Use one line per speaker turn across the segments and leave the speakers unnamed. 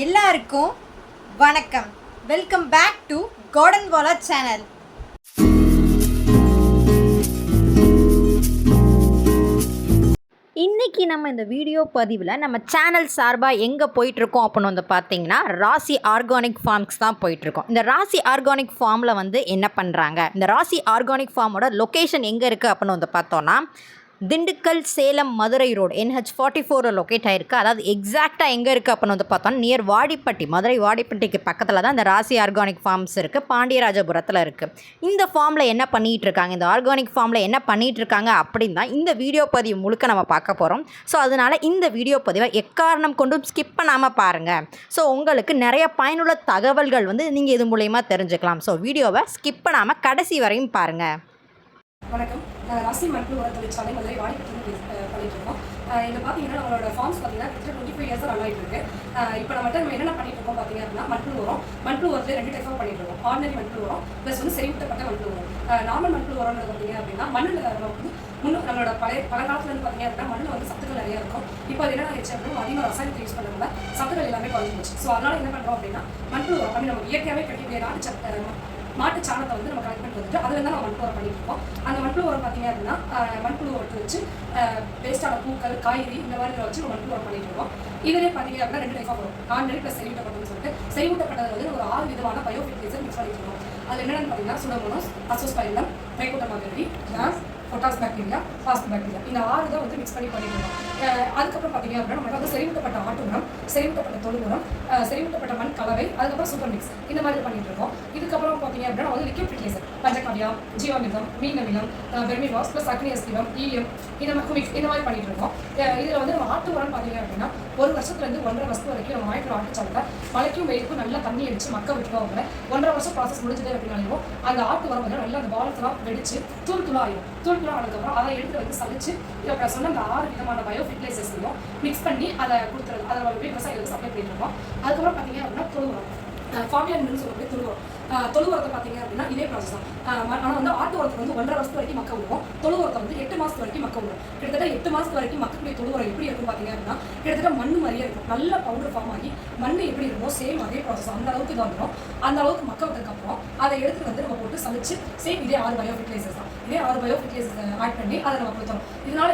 எல்லாருக்கும் வணக்கம். Welcome back to garden Wala channel இன்றைக்கி நம்ம இந்த வீடியோ பதிவில் நம்ம சேனல் சார்பாக எங்கே போயிட்டுருக்கோம் அப்படின்னு வந்து பார்த்தீங்கன்னா ராசி ஆர்கானிக் ஃபார்ம்ஸ் தான் போயிட்டுருக்கோம். இந்த ராசி ஆர்கானிக் ஃபார்மில் வந்து என்ன பண்ணுறாங்க இந்த ராசி ஆர்கானிக் ஃபார்மோட லொக்கேஷன் எங்கே இருக்குது அப்படின்னு வந்து பார்த்தோன்னா Dindigul Salem Madurai road NH forty ஃபோரில் லொக்கேட் ஆயிருக்கு. அதாவது எக்ஸாக்டாக எங்கே இருக்குது அப்படின்னு வந்து பார்த்தோன்னா நியர் வாடிப்பட்டி மதுரை வாடிப்பட்டிக்கு பக்கத்தில் தான் இந்த ராசி ஆர்கானிக் ஃபார்ம்ஸ் இருக்குது பாண்டியராஜபுரத்தில் இருக்குது இந்த ஃபார்மில் என்ன பண்ணிகிட்டு இருக்காங்க? இந்த ஆர்கானிக் ஃபார்மில் என்ன பண்ணிகிட்டு இருக்காங்க அப்படின்னு தான் இந்த வீடியோ பதிவு முழுக்க நம்ம பார்க்க போகிறோம் ஸோ அதனால் இந்த வீடியோ பதிவை எக்காரணம் கொண்டும் ஸ்கிப் பண்ணாமல் பாருங்கள் ஸோ உங்களுக்கு நிறைய பயனுள்ள தகவல்கள் வந்து நீங்கள் இது மூலயமா தெரிஞ்சுக்கலாம். ஸோ வீடியோவை ஸ்கிப் பண்ணாமல் கடைசி வரையும் பாருங்கள்
வணக்கம். நான் ராசி மருத்துவ உர தொழிற்சாலை மதுரை வாடிப்பட்டிருந்து பண்ணிட்டு இருக்கோம் இங்க பார்த்தீங்கன்னா நம்மளோட ஃபார்ம்ஸ் பார்த்தீங்கன்னா கிட்டத்தட்ட டுவெண்ட்டி ஃபைவ் இயர்ஸ் ரன் ஆகிட்டு இருக்கு இப்போ நம்மகிட்ட நம்ம என்னென்ன பண்ணிட்டு இருக்கோம் பார்த்தீங்க அப்படின்னா மண்புழு உரம். மண்புழு உரத்தில் ரெண்டு டைப் பண்ணிட்டு இருக்கோம். ஆர்டினரி மண்புழு உரம் ப்ளஸ் வந்து செறிவூட்டப்பட்ட மண்புழு உரம். நார்மல் மண்புழு உரம்ன்றது பார்த்தீங்க அப்படின்னா மண்ணில் வந்து முன்னும் நம்மளோட பழைய பழங்காலத்துல இருந்து பார்த்தீங்க அப்படின்னா மண்ணில் வந்து சத்துக்கள் நிறைய இருக்கும். இப்போ அது என்ன ஆயிடுச்சு அப்படின்னா அதிகமாக ரசாயனத்தை யூஸ் பண்ணதுனால சத்துக்கள் எல்லாமே குறைஞ்சிருச்சு ஸோ அதனால என்ன பண்ணுறோம் அப்படின்னா மண்புழு உரம் அப்படி நம்ம இயற்கையாகவே கிடைக்கக்கூடிய நாட்டு சத்து மாட்டு சாணத்தை வந்து நம்ம கலெக்ட் பண்ணிட்டு வந்துட்டு அதுல தான் நம்ம மண்புழு உரம் பண்ணிட்டு இருக்கோம். அந்த மண்புழு உரம் பார்த்தீங்க அப்படின்னா மண்புழு உரத்தை வச்சு வேஸ்டான பூக்கள் காய்கறி இந்த மாதிரி வச்சு நம்ம மண்புழு உரம் பண்ணிட்டு இருக்கோம். இதுலேயே பார்த்தீங்க அப்படின்னா ரெண்டு டைஃபாக வரும். ஆண்டி ப்ளஸ் செறிவூட்டப்பட்டதுன்னு சொல்லிட்டு செறிவூட்டப்பட்டது வந்து ஒரு ஆறு விதமான பயோ ஃபெர்டிலைசர் மிக்ஸ் பண்ணிட்டு இருக்கோம். அது என்னென்னு பார்த்தீங்கன்னா சுடமோனோஸ் அசோஸ்பைலம் ட்ரைகோட்டமாகரி கிளாஸ் பொட்டாஸ் பாக்டீரியா ஃபாஸ்ட் பாக்டீரியா இந்த ஆறு தான் வந்து மிக்ஸ் பண்ணி பண்ணிட்டு இருக்கோம். அதுக்கப்புறம் பார்த்தீங்க அப்படின்னா நம்ம வந்து செறிவூட்டப்பட்ட ஆட்டு உரம் செறிவூட்டப்பட்ட தொழு உரம் அஹ், மண் கலவை அதுக்கப்புறம் சூப்பர் மிக்ஸ் இந்த மாதிரி பண்ணிட்டு இருக்கோம். இதுக்கப்புறம் பார்த்தீங்க அப்படின்னா வந்து லிக்விட் ஃபெர்டிலைசர் பஞ்சகாவியா ஜீவாமிர்தம் மீன் அமிலம் பெர்மிவாஸ் ப்ளஸ் அக்னி அஸ்திரம் ஈயம் இந்த மாதிரி குமிக்ஸ் இந்த மாதிரி பண்ணிட்டு இருக்கோம். இதில் இதுல வந்து நம்ம ஆட்டு உரம் பார்த்தீங்க அப்படின்னா ஒரு வருஷத்துல இருந்து ஒன்றரை வருஷம் வரைக்கும் நம்ம வாங்கிட்டு ஆட்டு சாப்பிட்டா மழைக்கும் வெயிலுக்கும் நல்லா தண்ணி அடிச்சு மக்க விட்டுருவோம் அப்படின்னா ஒன்றரை வருஷம் ப்ராசஸ் முடிஞ்சது அப்படின்னாலும் அந்த ஆட்டு வரும்போது நல்லா அந்த பாலத்தெல்லாம் வெடிச்சு தூள் துளா ஆயிடும் தூள் துளா ஆனதுக்கப்புறம் அதை எடுத்து வந்து சலிச்சு இப்போ நான் சொன்ன அந்த ஆறு விதமான பயோ ஃபெர்டிலைசர்ஸையும் மிக்ஸ் பண்ணி அதை கொடுத்துறது. அதை விவசாயிகளுக்கு சப்ளை பண்ணிட்டு இருக்கோம். அதுக்கப்புறம் பார்த்தீங்க அப்படின்னா துருவம் ஃபார்மியான்னு சொல்லக்கூடிய துருவம் தொழு உரத்தை பார்த்தீங்க அப்படின்னா இதே ப்ராசஸ் தான். ஆனால் வந்து ஆட்டு உரத்தை வந்து ஒன்றரை வருஷத்து வரைக்கும் மக்க விடுவோம். தொழு உரத்தை வந்து எட்டு மாதத்து வரைக்கும் மக்க விடுவோம். கிட்டத்தட்ட எட்டு மாதத்து வரைக்கும் மக்கக்கூடிய தொழு உரம் எப்படி இருக்கும் பார்த்தீங்க அப்படின்னா கிட்டத்தட்ட மண் மாதிரியே இருக்கும். நல்ல பவுடர் ஃபார்ம் ஆகி மண் எப்படி இருக்கும் சேம் அதே ப்ராசஸ் அந்த அளவுக்கு இது வந்துடும் அந்த அளவுக்கு மக்க வந்ததுக்கப்புறம் அதை எடுத்து வந்து நம்ம போட்டு சமைச்சு சேம் இதே ஆறு பயோ ஃபெர்டிலைசர்ஸ் தான். இதே ஆறு பயோ ஃபெர்டிலைசர்ஸ் ஆட் பண்ணி அதை நம்ம கொடுத்தோம் இதனால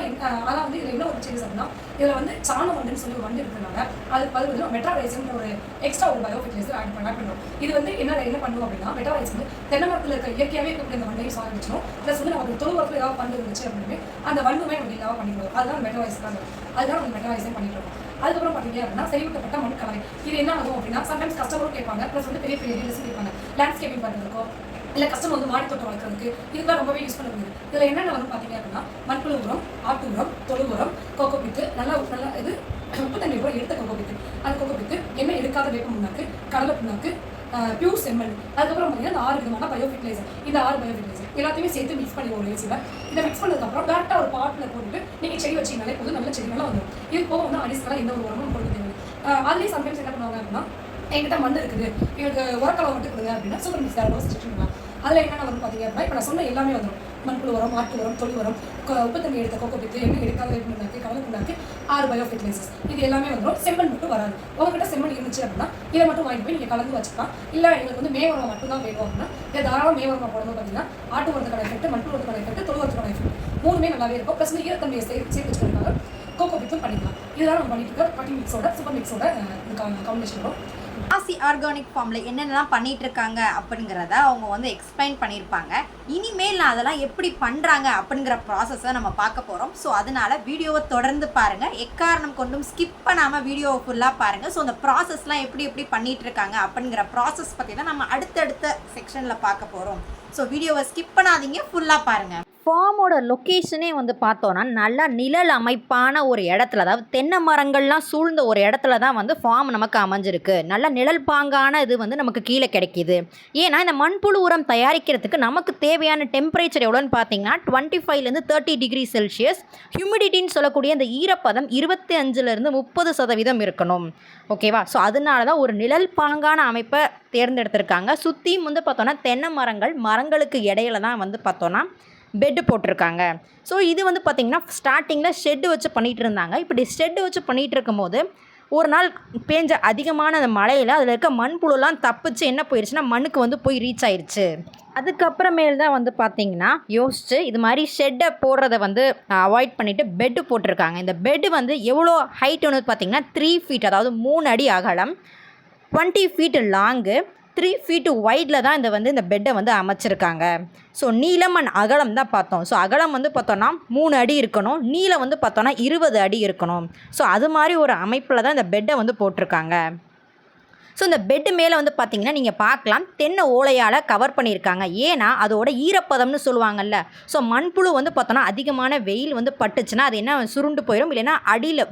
அதான் வந்து இதில் என்ன ஒரு சேஞ்சஸ் அப்படின்னா இதில் வந்து சாண வண்டுன்னு சொல்லி ஒரு வண்டு இருக்கிறதுனால அதுக்கு பதில் வந்து மெட்ராரைசம்ன்ற ஒரு எக்ஸ்ட்ரா ஒரு பயோ ஃபெர்டிலைசர் ஆட் பண்ண பண்ணுறோம் இது வந்து என்ன என்ன பண்ணுவோம் அப்படின்னா மெட்ராரைஸ் வந்து தென்னை மரத்தில் இருக்க இயற்கையாகவே இருக்கக்கூடிய அந்த மண்ணையும் சாதிச்சிடும் ப்ளஸ் வந்து நமக்கு தொழு உரத்தில் ஏதாவது பண்டு இருந்துச்சு அப்படின்னு அந்த வண்ணுமே நம்ம இல்லாமல் பண்ணிடுவோம் அதுதான் மெட்டாலைஸ் தான். அதுதான் நம்ம மெட்டாலைஸே பண்ணிட்டு இருக்கோம். அதுக்கப்புறம் பார்த்தீங்க அப்படின்னா செறிவூட்டப்பட்ட மண் கலவை இது என்ன ஆகும் அப்படின்னா சம்டைம்ஸ் கஸ்டமரும் கேட்பாங்க ப்ளஸ் வந்து பெரிய பெரிய ரீல்ஸும் கேட்பாங்க. லேண்ட்ஸ்கேப்பிங் பண்ணுறதுக்கோ இல்லை கஸ்டமர் வந்து மாடி தோட்டம் வளர்க்குறதுக்கு இதுதான் ரொம்பவே யூஸ் பண்ண முடியுது. இதில் என்னென்ன வரும் பார்த்தீங்க அப்படின்னா மண்புழு உரம் ஆட்டு உரம் தொழு உரம் கோகோ பித்து நல்லா நல்லா இது உப்பு தண்ணி உரம் எடுத்த கோகோ பித்து அந்த கோகோ பித்து என்ன எடுக்காத வேப்ப முன்னாக்கு கடலை புண்ணாக்கு பியூர் செம்மல் அதுக்கப்புறம் பார்த்தீங்கன்னா இந்த ஆறு விதமான பயோ ஃபெர்டிலைசர் இந்த ஆறு பயோ ஃபெர்டிலைசர் எல்லாத்தையுமே சேர்த்து மிக்ஸ் பண்ணி ஒரு ஏசியில் இதை மிக்ஸ் பண்ணதுக்கப்புறம் டேரெக்டாக ஒரு பாட்டில் போட்டுட்டு நீங்கள் செடி வச்சிங்கனாலே போதும் நல்ல செடிகளாக வந்துடும் இது போக வந்து அடிஸ்கெல்லாம் எந்த ஒரு உரமும் கொடுக்க தேவை அதுலேயும் சம்டைம்ஸ் என்ன பண்ணுவாங்க அப்படின்னா என்கிட்ட மண் இருக்குது எங்களுக்கு உரக்கலை மட்டும் இருக்குது அப்படின்னா சூப்பர் மிக்ஸ் யாரோ வச்சுட்டுருக்கலாம் அதில் என்னென்ன வந்து பார்த்தீங்க அப்படின்னா இப்போ நான் சொன்ன எல்லாமே வந்துடும் மண்புழு உரம் ஆட்டு உரம் தொழு உரம் கொ- உப்பு தண்ணி எடுத்த கோக்கோ பித்து எண்ணெய் எடுக்காத வேப்பு புண்ணாக்கு ஆறு பயோ ஃபெர்டிலைசர்ஸ் இது எல்லாமே வந்துடும் செம்மண் மட்டும் வராது. உங்ககிட்ட செம்மண் இருந்துச்சு அப்படின்னா இதை மட்டும் வாங்கிட்டு போய் நீங்கள் கலந்து வச்சுக்கலாம். இல்லை எங்களுக்கு வந்து மேவரம் மட்டும் தான் வேணும் அப்படின்னா இதை தாராளம் மேவரமாக போடணும் பார்த்தீங்கன்னா ஆட்டு உரத்துக்கான எஃபெக்ட் மண்புழு உரத்துக்கான எஃபெக்ட் தொழு உரத்துக்கான எஃபெக்ட் மூணுமே நல்லாவே இருக்கும். ப்ளஸ் ஈரத்தன்மையை சே சேர்த்து வச்சுக்கிறதுக்காக கோகோ பித்தும் பண்ணிக்கலாம். இதுதான் நம்ம பண்ணிட்டு இருக்க பட்டி மிக்ஸோட சூப்பர் மிக்ஸோட காம்பினேஷன் வரும்.
ஆசி ஆர்கானிக் ஃபார்மில் என்னென்னலாம் பண்ணிட்டு இருக்காங்க அப்படிங்கிறத அவங்க வந்து எக்ஸ்பிளைன் பண்ணியிருப்பாங்க. இனிமேல் நான் அதெல்லாம் எப்படி பண்ணுறாங்க அப்படிங்கிற ப்ராசஸை நம்ம பார்க்க போகிறோம் ஸோ அதனால் வீடியோவை தொடர்ந்து பாருங்கள் எக்காரணம் கொண்டும் ஸ்கிப் பண்ணாமல் வீடியோவை ஃபுல்லாக பாருங்கள் ஸோ அந்த ப்ராசஸ்லாம் எப்படி எப்படி பண்ணிட்டு இருக்காங்க அப்படிங்கிற ப்ராசஸ் பற்றி தான் நம்ம அடுத்தடுத்த செக்ஷனில் பார்க்க போகிறோம் ஸோ வீடியோவை ஸ்கிப் பண்ணாதீங்க ஃபுல்லாக பாருங்கள் ஃபார்மோட லொக்கேஷனே வந்து பார்த்தோன்னா நல்லா நிழல் அமைப்பான ஒரு இடத்துல அதாவது தென்னை மரங்கள்லாம் சூழ்ந்த ஒரு இடத்துல தான் வந்து ஃபார்ம் நமக்கு அமைஞ்சிருக்கு. நல்லா நிழல் பாங்கான இது வந்து நமக்கு கீழே கிடைக்கிது. ஏன்னா இந்த மண்புழு உரம் தயாரிக்கிறதுக்கு நமக்கு தேவையான டெம்பரேச்சர் எவ்வளோன்னு பார்த்தீங்கன்னா டுவெண்ட்டி ஃபைவ்லேருந்து தேர்ட்டி டிகிரி செல்சியஸ் ஹியூமிடிட்டின்னு சொல்லக்கூடிய இந்த ஈரப்பதம் இருபத்தி அஞ்சுலேருந்து முப்பது சதவீதம் இருக்கணும். ஓகேவா ஸோ அதனால தான் ஒரு நிழல் பாங்கான அமைப்பை தேர்ந்தெடுத்திருக்காங்க. சுற்றியும் வந்து பார்த்தோன்னா தென்னை மரங்கள் மரங்களுக்கு இடையில தான் வந்து பார்த்தோன்னா பெட்டு போட்டிருக்காங்க. ஸோ இது வந்து பார்த்திங்கன்னா ஸ்டார்டிங்கில் ஷெட்டு வச்சு பண்ணிகிட்டு இருந்தாங்க இப்படி ஷெட்டு வச்சு பண்ணிகிட்டு இருக்கும்போது ஒரு நாள் பேஞ்ச அதிகமான அந்த மழையில் அதில் இருக்க மண்புழுலாம் தப்பிச்சு என்ன போயிடுச்சுன்னா மண்ணுக்கு வந்து போய் ரீச் ஆயிடுச்சு அதுக்கப்புறமேல் தான் வந்து பார்த்தீங்கன்னா யோசிச்சு இது மாதிரி ஷெட்டை போடுறத வந்து அவாய்ட் பண்ணிவிட்டு பெட்டு போட்டிருக்காங்க. இந்த பெட்டு வந்து எவ்வளோ ஹைட் வந்து பார்த்தீங்கன்னா த்ரீ ஃபீட் அதாவது மூணு அடி அகலம் twenty feet long three feet ஒய்டில் தான் இந்த வந்து இந்த பெட்டை வந்து அமைச்சிருக்காங்க. ஸோ நீளம் அண்ட் அகலம் தான் பார்த்தோம். ஸோ அகலம் வந்து பார்த்தோன்னா மூணு அடி இருக்கணும். நீளம் வந்து பார்த்தோன்னா இருபது அடி இருக்கணும். ஸோ அது மாதிரி ஒரு அமைப்பில் தான் இந்த பெட்டை வந்து போட்டிருக்காங்க. ஸோ இந்த பெட்டு மேலே வந்து பார்த்தீங்கன்னா நீங்கள் பார்க்கலாம். தென்னை ஓலையால் கவர் பண்ணியிருக்காங்க. ஏன்னா அதோட ஈரப்பதம்னு சொல்லுவாங்கல்ல. ஸோ மண்புழு வந்து பார்த்தோன்னா அதிகமான வெயில் வந்து பட்டுச்சுன்னா அது என்ன சுருண்டு போயிடும் இல்லைன்னா அடியில்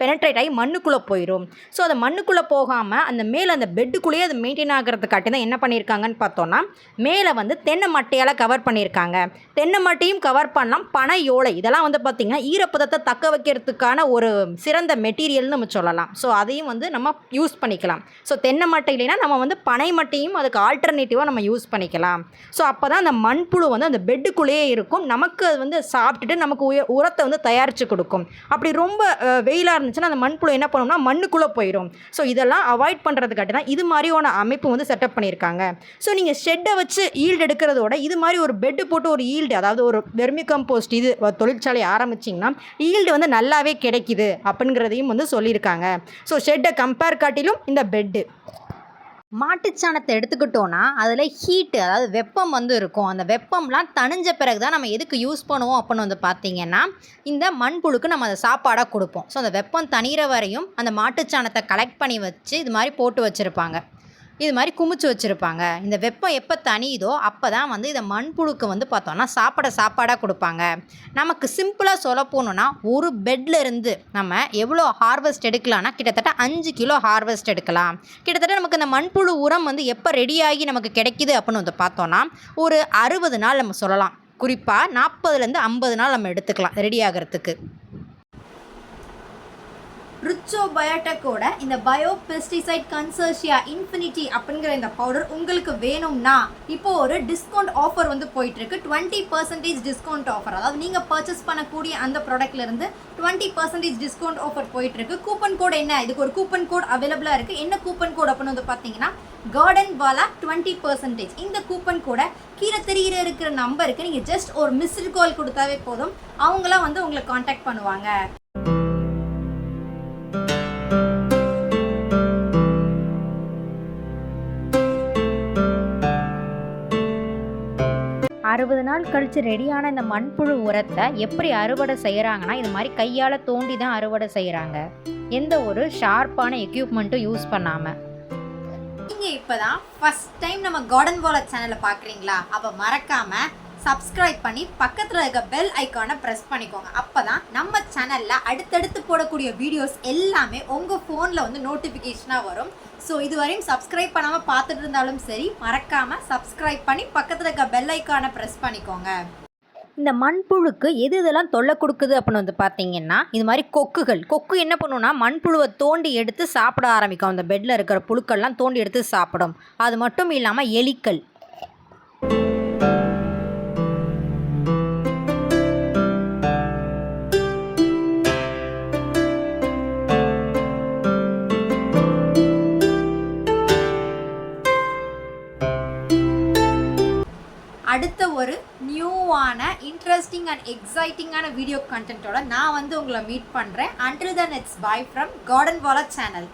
பெனட்ரேட் ஆகி மண்ணுக்குள்ளே போயிடும் ஸோ அந்த மண்ணுக்குள்ளே போகாமல் அந்த மேலே அந்த பெட்டுக்குள்ளேயே அது மெயின்டைன் ஆகிறதுக்காட்டி தான் என்ன பண்ணியிருக்காங்கன்னு பார்த்தோன்னா மேலே வந்து தென்னை மட்டையால் கவர் பண்ணியிருக்காங்க. தென்னை மட்டையும் கவர் பண்ணலாம். பனை ஓலை இதெல்லாம் வந்து பார்த்திங்கன்னா ஈரப்பதத்தை தக்க வைக்கிறதுக்கான ஒரு சிறந்த மெட்டீரியல்னு நம்ம சொல்லலாம். ஸோ அதையும் வந்து நம்ம யூஸ் பண்ணிக்கலாம். ஸோ தென்னை மட்டை இல்லைன்னா நம்ம வந்து பனை மட்டையும் அதுக்கு ஆல்டர்னேட்டிவாக நம்ம யூஸ் பண்ணிக்கலாம். ஸோ அப்போ தான் அந்த மண்புழு வந்து அந்த பெட்டுக்குள்ளேயே இருக்கும். நமக்கு அது வந்து சாப்பிட்டுட்டு நமக்கு உய உரத்தை வந்து தயாரித்து கொடுக்கும். அப்படி ரொம்ப வெயிலாக இருந்துச்சுன்னா அந்த மண்புழு என்ன பண்ணும்னா மண்ணுக்குள்ளே போயிடும் ஸோ இதெல்லாம் அவாய்ட் பண்ணுறதுக்காட்டி தான் இது மாதிரியான அமைப்பு வந்து செட்டப் பண்ணியிருக்காங்க. ஸோ நீங்கள் ஷெட்டை வச்சு ஈல்டு எடுக்கிறதோட இது மாதிரி ஒரு பெட்டு போட்டு ஒரு ஈல்டு அதாவது ஒரு வெர்மி கம்போஸ்ட் இது தொழிற்சாலை ஆரம்பிச்சிங்கன்னா ஈல்டு வந்து நல்லாவே கிடைக்குது அப்படிங்கிறதையும் வந்து சொல்லியிருக்காங்க. ஸோ ஷெட்டை கம்பேர் காட்டிலும் இந்த பெட்டு மாட்டுச்சாணத்தை எடுத்துக்கிட்டோன்னா அதில் ஹீட்டு அதாவது வெப்பம் வந்து இருக்கும். அந்த வெப்பம்லாம் தணிஞ்ச பிறகு தான் நம்ம எதுக்கு யூஸ் பண்ணுவோம் அப்படின்னு வந்து பார்த்தீங்கன்னா இந்த மண்புழுக்கு நம்ம அதை சாப்பாடாக கொடுப்போம். ஸோ அந்த வெப்பம் தணிகிற வரையும் அந்த மாட்டுச்சாணத்தை கலெக்ட் பண்ணி வச்சு இது மாதிரி போட்டு வச்சுருப்பாங்க. இது மாதிரி குமிச்சு வச்சுருப்பாங்க. இந்த வெப்பம் எப்போ தணியுதோ அப்போ தான் வந்து இதை மண்புழுக்கு வந்து பார்த்தோன்னா சாப்பாட சாப்பாடாக கொடுப்பாங்க. நமக்கு சிம்பிளாக சொல்ல போகணுன்னா ஒரு பெட்ல இருந்து நம்ம எவ்வளோ ஹார்வெஸ்ட் எடுக்கலாம்னா கிட்டத்தட்ட அஞ்சு கிலோ ஹார்வெஸ்ட் எடுக்கலாம். கிட்டத்தட்ட நமக்கு இந்த மண்புழு உரம் வந்து எப்போ ரெடியாகி நமக்கு கிடைக்குது அப்படின்னு வந்து பார்த்தோன்னா ஒரு அறுபது நாள் நம்ம சொல்லலாம். குறிப்பாக நாற்பதுலேருந்து ஐம்பது நாள் நம்ம எடுத்துக்கலாம் ரெடி ஆகிறதுக்கு. ரிச்சோ பயோடெக்கோட இந்த பயோ பெஸ்டிசைட் கன்சர்ஷியா இன்ஃபினிட்டி அப்படிங்கிற இந்த பவுடர் உங்களுக்கு வேணும்னா இப்போ ஒரு டிஸ்கவுண்ட் ஆஃபர் வந்து போயிட்டு இருக்கு டுவெண்ட்டி பர்சன்டேஜ் டிஸ்கவுண்ட் ஆஃபர் அதாவது நீங்க பர்ச்சேஸ் பண்ணக்கூடிய அந்த ப்ராடக்ட்ல இருந்து டுவெண்ட்டி பர்சன்டேஜ் டிஸ்கவுண்ட் ஆஃபர் போயிட்டு இருக்கு கூப்பன் கோட் என்ன? இதுக்கு ஒரு கூப்பன் கோட் அவைலபிளா இருக்கு. என்ன கூப்பன் கோட் அப்படின்னு வந்து பாத்தீங்கன்னா கார்டன் வாலா டுவெண்ட்டி பர்சன்டேஜ் இந்த கூப்பன் கோட கீழே தெரியிற இருக்கிற நம்பருக்கு நீங்க ஜஸ்ட் ஒரு மிஸ்டு கால் கொடுத்தாவே போதும். அவங்களாம் வந்து உங்களை காண்டாக்ட் பண்ணுவாங்க. அறுபது நாள் கழித்து ரெடியான இந்த மண்புழு உரத்தை எப்படி அறுவடை செய்கிறாங்கன்னா இது மாதிரி கையால் தோண்டி தான் அறுவடை செய்கிறாங்க எந்த ஒரு ஷார்ப்பான எக்யூப்மெண்ட்டும் யூஸ் பண்ணாமல் நீங்கள் இப்போ தான் ஃபஸ்ட் டைம் நம்ம கார்டன் போல சேனலை பார்க்குறீங்களா? அப்போ மறக்காமல் சப்ஸ்கிரைப் பண்ணி பக்கத்தில் இருக்க பெல் ஐக்கானை ப்ரெஸ் பண்ணிக்கோங்க. அப்போ தான் நம்ம சேனலில் அடுத்தடுத்து போடக்கூடிய வீடியோஸ் எல்லாமே உங்கள் ஃபோனில் வந்து நோட்டிஃபிகேஷனாக வரும். ஸோ இதுவரையும் சப்ஸ்கிரைப் பண்ணாமல் பார்த்துட்டு இருந்தாலும் சரி மறக்காமல் சப்ஸ்கிரைப் பண்ணி பக்கத்தில் இருக்க பெல் ஐக்கானை ப்ரெஸ் பண்ணிக்கோங்க. இந்த மண்புழுக்கு எது இதெல்லாம் தொல்லை கொடுக்குது அப்படின்னு வந்து பார்த்தீங்கன்னா இது மாதிரி கொக்குகள். கொக்கு என்ன பண்ணுன்னா மண்புழுவை தோண்டி எடுத்து சாப்பிட ஆரம்பிக்கும். அந்த பெட்டில் இருக்கிற புழுக்கள்லாம் தோண்டி எடுத்து சாப்பிடும். அது மட்டும் இல்லாமல் எலிக்கள். இன்ட்ரெஸ்டிங் அண்ட் எக்ஸைட்டிங்கான வீடியோ கண்டென்ட்டோட நான் வந்து உங்களை மீட் பண்ணுறேன் until then it's bye from garden Wala channel